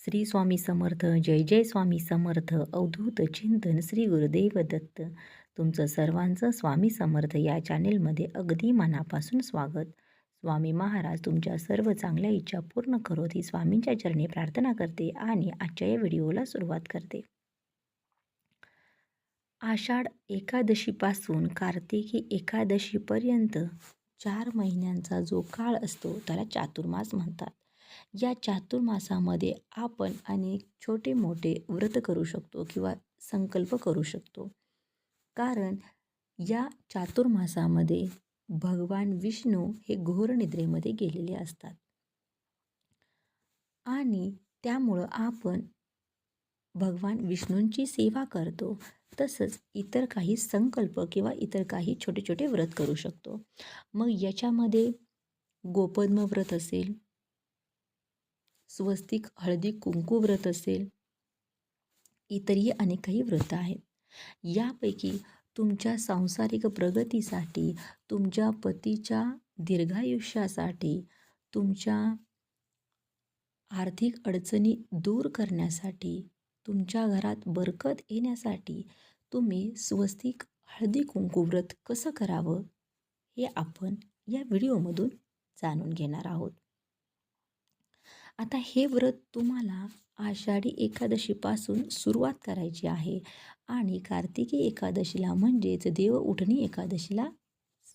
श्री स्वामी समर्थ जय जय स्वामी समर्थ अवधूत चिंतन श्री गुरुदेव दत्त. तुमचं सर्वांचं स्वामी समर्थ या चॅनेलमध्ये अगदी मनापासून स्वागत. स्वामी महाराज तुमच्या सर्व चांगल्या इच्छा पूर्ण करोत ही स्वामींच्या चरणी प्रार्थना करते आणि आजच्या या व्हिडिओला सुरुवात करते. आषाढ एकादशीपासून कार्तिकी एकादशीपर्यंत चार महिन्यांचा जो काळ असतो त्याला चातुर्मास म्हणतात. या चातुर्मासामध्ये आपण अनेक छोटे मोठे व्रत करू शकतो किंवा संकल्प करू शकतो. कारण या चातुर्मासामध्ये भगवान विष्णू हे घोर निद्रेमध्ये गेलेले असतात. आणि त्यामुळं आपण भगवान विष्णूंची सेवा करतो तसंच इतर काही संकल्प किंवा इतर काही छोटे छोटे व्रत करू शकतो. मग याच्यामध्ये गोपद्म व्रत असेल स्वस्तिक हळदी कुंकू व्रत असेल इतरही अनेक काही व्रत आहेत. यापैकी तुमच्या सांसारिक प्रगतीसाठी तुमच्या पतीच्या दीर्घायुष्यासाठी तुमच्या आर्थिक अडचणी दूर करण्यासाठी तुमच्या घरात बरकत येण्यासाठी तुम्ही स्वस्तिक हळदी कुंकू व्रत कसं करावं हे आपण या व्हिडिओमधून जाणून घेणार आहोत. आता हे व्रत तुम्हाला आषाढी एकादशीपासून सुरुवात करायची आहे आणि कार्तिकी एकादशीला म्हणजेच देव उठणी एकादशीला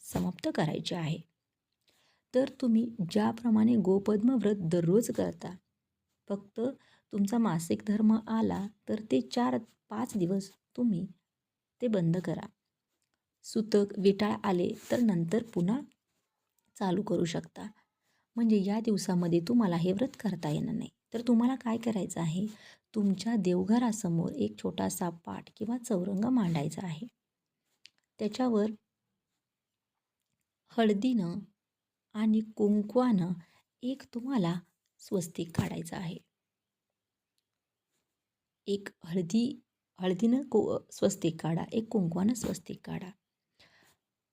समाप्त करायचे आहे. तर तुम्ही ज्याप्रमाणे गोपद्म व्रत दररोज करता फक्त तुमचा मासिक धर्म आला तर ते चार पाच दिवस तुम्ही ते बंद करा. सुतक विटाळ आले तर नंतर पुन्हा चालू करू शकता. म्हणजे या दिवसामध्ये तुम्हाला हे व्रत करता येणार नाही. तर तुम्हाला काय करायचं आहे? तुमच्या देवघरासमोर एक छोटासा पाठ किंवा चौरंग मांडायचा आहे. त्याच्यावर हळदीनं आणि कुंकवानं एक तुम्हाला स्वस्तिक काढायचं आहे. एक हळदी हळदीनं को स्वस्तिक काढा एक कुंकवानं स्वस्तिक काढा.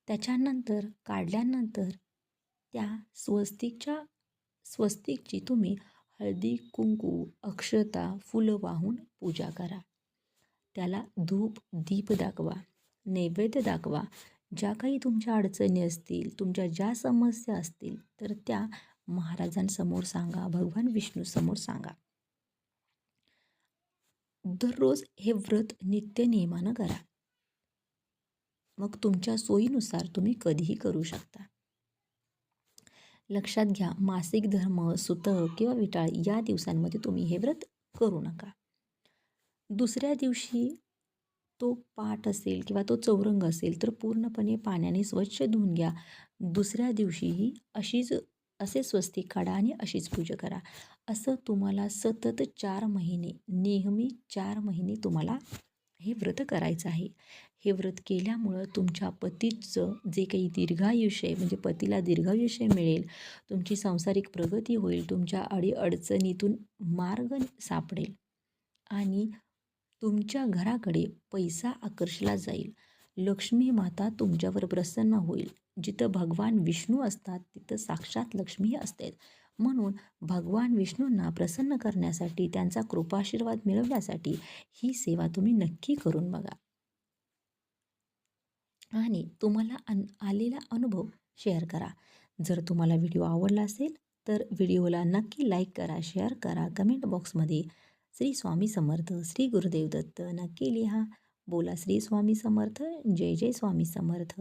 त्याच्यानंतर काढल्यानंतर त्या स्वस्तिकच्या स्वस्तिकची तुम्ही हळदी कुंकू अक्षता फुलं वाहून पूजा करा. त्याला धूप दीप दाखवा नैवेद्य दाखवा. ज्या काही तुमच्या अडचणी असतील तुमच्या ज्या समस्या असतील तर त्या महाराजांसमोर सांगा भगवान विष्णूसमोर सांगा. दररोज हे व्रत नित्य नियमानं करा. मग तुमच्या सोयीनुसार तुम्ही कधीही करू शकता. लक्षात घ्या मासिक धर्म सुतक किंवा विटाळ या दिवसांमध्ये तुम्ही हे व्रत करू नका. दुसऱ्या दिवशी तो पाठ असेल किंवा तो चौरंग असेल तर पूर्णपणे पाण्याने स्वच्छ धुवून घ्या. दुसऱ्या दिवशीही अशीच असे स्वस्तिक काढा आणि अशीच पूजा करा. असं तुम्हाला सतत चार महिने नेहमी चार महिने तुम्हाला हे व्रत करायचं आहे. हे व्रत केल्यामुळं तुमच्या पतीचं जे काही दीर्घायुष्य म्हणजे पतीला दीर्घायुष्य मिळेल तुमची सांसारिक प्रगती होईल तुमच्या अडीअडचणीतून मार्ग सापडेल आणि तुमच्या घराकडे पैसा आकर्षला जाईल. लक्ष्मी माता तुमच्यावर प्रसन्न होईल. जिथं भगवान विष्णू असतात तिथं साक्षात लक्ष्मी असते. म्हणून भगवान विष्णूंना प्रसन्न करण्यासाठी त्यांचा कृपाशीर्वाद मिळवण्यासाठी ही सेवा तुम्ही नक्की करून बघा. आणि तुम्हाला अन आलेला अनुभव शेअर करा. जर तुम्हाला व्हिडिओ आवडला असेल तर व्हिडिओला नक्की लाईक करा शेअर करा. कमेंट बॉक्समध्ये श्री स्वामी समर्थ श्री गुरुदेव दत्त नक्की लिहा. बोला श्री स्वामी समर्थ जय जय स्वामी समर्थ.